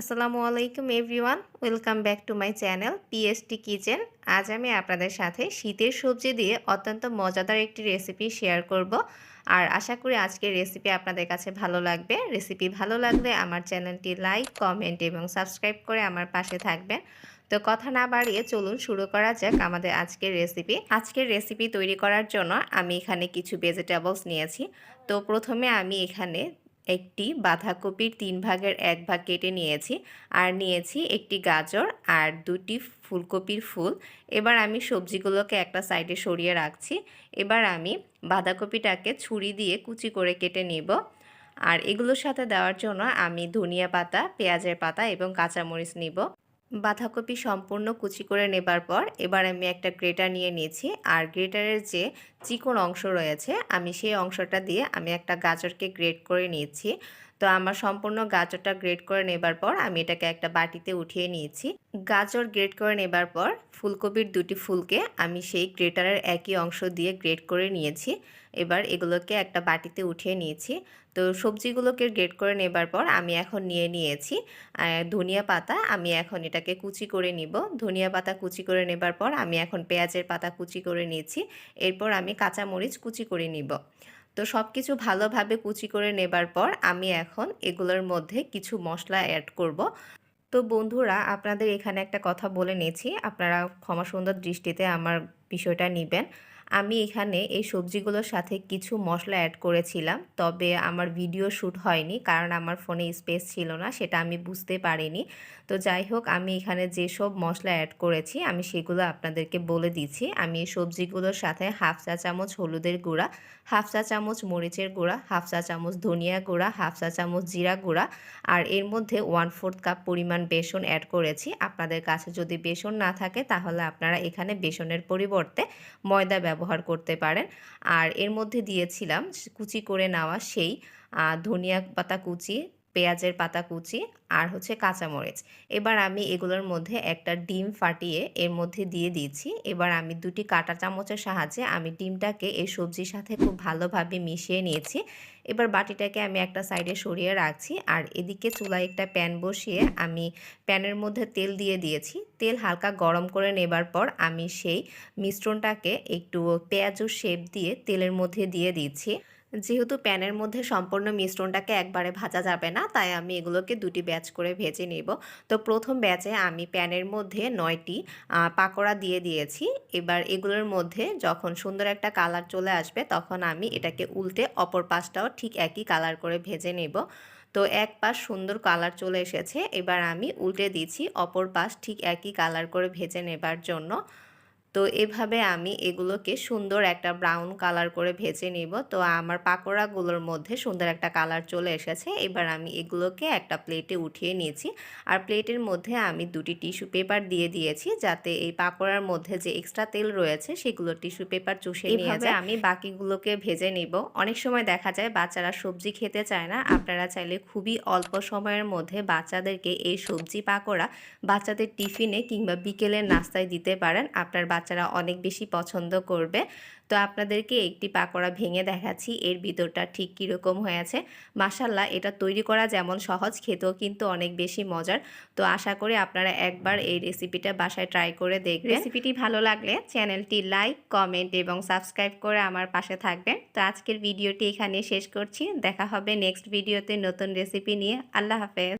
আসসালামু আলাইকুম everyone, welcome back to my channel PST kitchen. আজ আমি আপনাদের সাথে শীতের সবজি দিয়ে অত্যন্ত মজাদার একটি রেসিপি শেয়ার করব। আর আশা করি আজকের রেসিপি আপনাদের কাছে ভালো লাগবে। রেসিপি ভালো লাগলে আমার চ্যানেলটি লাইক, কমেন্ট এবং সাবস্ক্রাইব করে আমার পাশে থাকবেন। তো কথা না বাড়িয়ে চলুন শুরু করা যাক আমাদের আজকের রেসিপি। আজকের রেসিপি তৈরি করার জন্য আমি এখানে কিছু ভেজিটেবলস নিয়েছি। তো প্রথমে আমি এখানে একটি বাঁধাকপির তিন ভাগের এক ভাগ কেটে নিয়েছি, আর নিয়েছি একটি গাজর আর দুটি ফুলকপির ফুল। এবার আমি সবজিগুলোকে একটা সাইডে সরিয়ে রাখছি। এবার আমি বাঁধাকপিটাকে ছুরি দিয়ে কুচি করে কেটে নিব। আর এগুলোর সাথে দেওয়ার জন্য আমি ধনিয়া পাতা, পেঁয়াজের পাতা এবং কাঁচামরিচ নিব। বাঁধাকপি সম্পূর্ণ কুচি করে নেবার পর এবার আমি একটা গ্রেটার নিয়ে নিয়েছি। আর গ্রেটারের যে চিকন অংশ রয়েছে, আমি সেই অংশটা দিয়ে আমি একটা গাজরকে গ্রেট করে নিয়েছি। তো আমার সম্পূর্ণ গাজরটা গ্রেট করে নেবার পর আমি এটাকে একটা বাটিতে উঠিয়ে নিয়েছি। গাজর গ্রেট করে নেবার পর ফুলকপির দুটি ফুলকে আমি সেই গ্রেটারের একই অংশ দিয়ে গ্রেট করে নিয়েছি। এবার এগুলোকে একটা বাটিতে উঠিয়ে নিয়েছি। তো সবজিগুলোকে গ্রেট করে নেবার পর আমি এখন নিয়ে নিয়েছি। ধনিয়া পাতা আমি এখন এটাকে কুচি করে নিব। ধনিয়া পাতা কুচি করে নেবার পর আমি এখন পেঁয়াজের পাতা কুচি করে নিয়েছি। এরপর আমি কাঁচামরিচ কুচি করে নিব। তো সব কিছু ভালোভাবে কুচি করে নেবার পর আমি এখন এগুলোর মধ্যে কিছু মশলা অ্যাড করব। তো বন্ধুরা, আপনাদের এখানে একটা কথা বলে নিয়েছি আপনারা ক্ষমা সুন্দর দৃষ্টিতে আমার বিষয়টা নেবেন। আমি এখানে এই সবজিগুলোর সাথে কিছু মশলা অ্যাড করেছিলাম, তবে আমার ভিডিও শ্যুট হয়নি কারণ আমার ফোনে স্পেস ছিল না, সেটা আমি বুঝতে পারিনি। তো যাই হোক, আমি এখানে যেসব মশলা অ্যাড করেছি, আমি সেগুলো আপনাদেরকে বলে দিচ্ছি। আমি এই সবজিগুলোর সাথে হাফ চা চামচ হলুদের গুঁড়া হাফ চা চামচ মরিচের গুঁড়া হাফ চা চামচ ধনিয়া গুঁড়া হাফ চা চামচ জিরা গুঁড়া, আর এর মধ্যে ওয়ান ফোর্থ কাপ পরিমাণ বেসন অ্যাড করেছি। আপনাদের কাছে যদি বেসন না থাকে, তাহলে আপনারা এখানে বেসনের পরিবর্তে ময়দা ব্যবহার করতে পারেন। আর এর মধ্যে দিয়েছিলাম কুচি করে নেওয়া সেই ধনিয়া পাতা কুচি পেঁয়াজের পাতা কুচি আর হচ্ছে কাঁচামরিচ। এবার আমি এগুলোর মধ্যে একটা ডিম ফাটিয়ে এর মধ্যে দিয়ে দিচ্ছি। এবার আমি দুটি কাঁটা চামচের সাহায্যে আমি ডিমটাকে এই সবজির সাথে খুব ভালোভাবে মিশিয়ে নিয়েছি। এবার বাটিটাকে আমি একটা সাইডে সরিয়ে রাখছি আর এদিকে চুলায় একটা প্যান বসিয়ে আমি প্যানের মধ্যে তেল দিয়ে দিয়েছি। তেল হালকা গরম করে নেবার পর আমি সেই মিশ্রণটাকে একটু পেঁয়াজুর শেপ দিয়ে তেলের মধ্যে দিয়ে দিচ্ছি। যেহেতু প্যানের মধ্যে সম্পূর্ণ মিশ্রণটাকে একবারে ভাজা যাবে না, তাই আমি এগুলোকে দুটি ব্যাচ করে ভেজে নেব। তো প্রথম ব্যাচে আমি প্যানের মধ্যে নয়টি পাকোড়া দিয়ে দিয়েছি। এবার এগুলোর মধ্যে যখন সুন্দর একটা কালার চলে আসবে, তখন আমি এটাকে উল্টে অপর পাশটাও ঠিক একই কালার করে ভেজে নেব। তো এক পাশ সুন্দর কালার চলে এসেছে, এবার আমি উল্টে দিচ্ছি অপর পাশ ঠিক একই কালার করে ভেজে নেবার জন্য। তো এভাবে আমি এগুলোকে সুন্দর একটা ব্রাউন কালার করে ভেজে নিব। তো আমার পাকোড়াগুলোর মধ্যে সুন্দর একটা কালার চলে এসেছে। এবার আমি এগুলোকে একটা প্লেটে উঠিয়ে নিয়েছি। আর প্লেটের মধ্যে আমি দুটি টিস্যু পেপার দিয়ে দিয়েছি যাতে এই পাকোড়ার মধ্যে যে এক্সট্রা তেল রয়েছে সেগুলো টিস্যু পেপার চুষে নিয়ে যায়। আমি বাকিগুলোকে ভেজে নিব। অনেক সময় দেখা যায় বাচ্চারা সবজি খেতে চায় না। আপনারা চাইলে খুবই অল্প সময়ের মধ্যে বাচ্চাদেরকে এই সবজি পাকোড়া বাচ্চাদের টিফিনে কিংবা বিকেলের নাস্তায় দিতে পারেন। আপনার বাচ্চারা অনেক বেশি পছন্দ করবে। তো আপনাদেরকে একটি পাকোড়া ভেঙে দেখাচ্ছি, এর ভিতরটা ঠিক কীরকম হয়েছে। মাসাল্লাহ এটা তৈরি করা যেমন সহজ, খেতেও কিন্তু অনেক বেশি মজার। তো আশা করি আপনারা একবার এই রেসিপিটা বাসায় ট্রাই করে দেখবেন। রেসিপিটি ভালো লাগলে চ্যানেলটি লাইক, কমেন্ট এবং সাবস্ক্রাইব করে আমার পাশে থাকবেন। তো আজকের ভিডিওটি এখানে শেষ করছি। দেখা হবে নেক্সট ভিডিওতে নতুন রেসিপি নিয়ে। আল্লাহ হাফেজ।